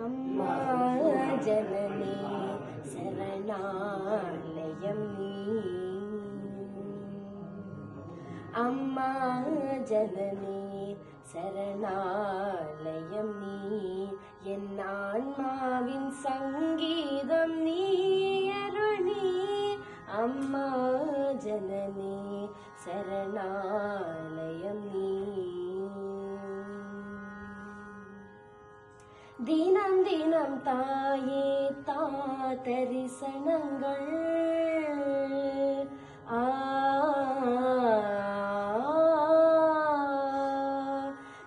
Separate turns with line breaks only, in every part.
அம்மா ஜனனி சரணாலயம் நீ அம்மா ஜனனி சரணாலயம் நீ என் ஆன்மாவின் சங்கீதம் நீ அருணி அம்மா ஜனனி சரணாலயம் நீ தினம் தினம் தாயே தா தரிசனங்கள்.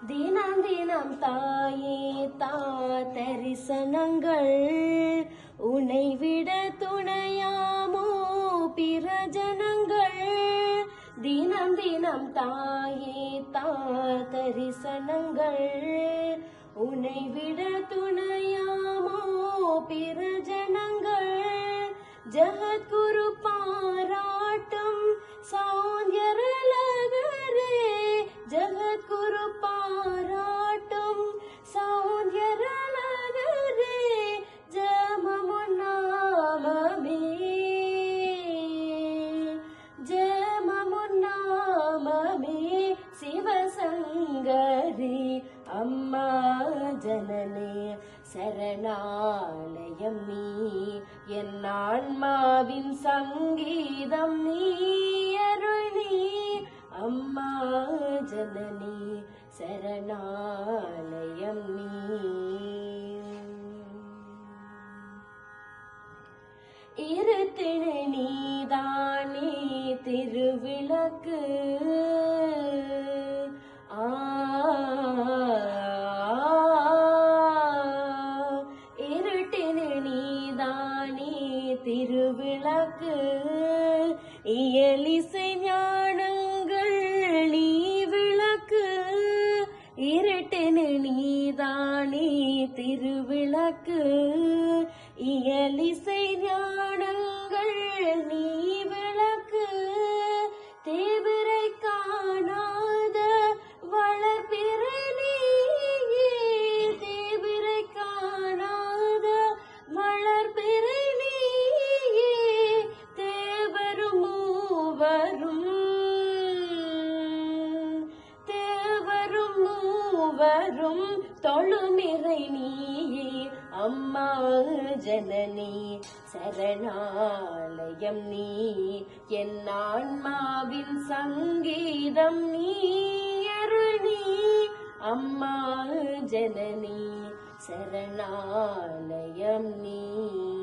தினம் தினம் தாயே தா தரிசனங்கள். உன்னை விட துணையாமோ பிரஜனங்கள் தினம் தினம் தாயே தா தரிசனங்கள். உன்னை விட துணையாமோ பிற ஜனங்கள் ஜகத்குரு சரணாலயம் நீ. என் ஆன்மாவின் சங்கீதம் நீ. அருள் நீ. அம்மா ஜனனி சரணாலயம் நீ. இருத்தினை நீதானே திருவிளக்கு. திருவிளக்கு இயலிசை ஞானங்கள் நீ விளக்கு இருட்டினு நீதானே திருவிளக்கு இயலிசை ஞான மூவரும் தேவரும் மூவரும் தொழுமிறை நீயே. அம்மா ஜனனி சரணாலயம் நீ. என் ஆன்மாவின் சங்கீதம் நீ அருணி அம்மா ஜனனி சரணாலயம் நீ.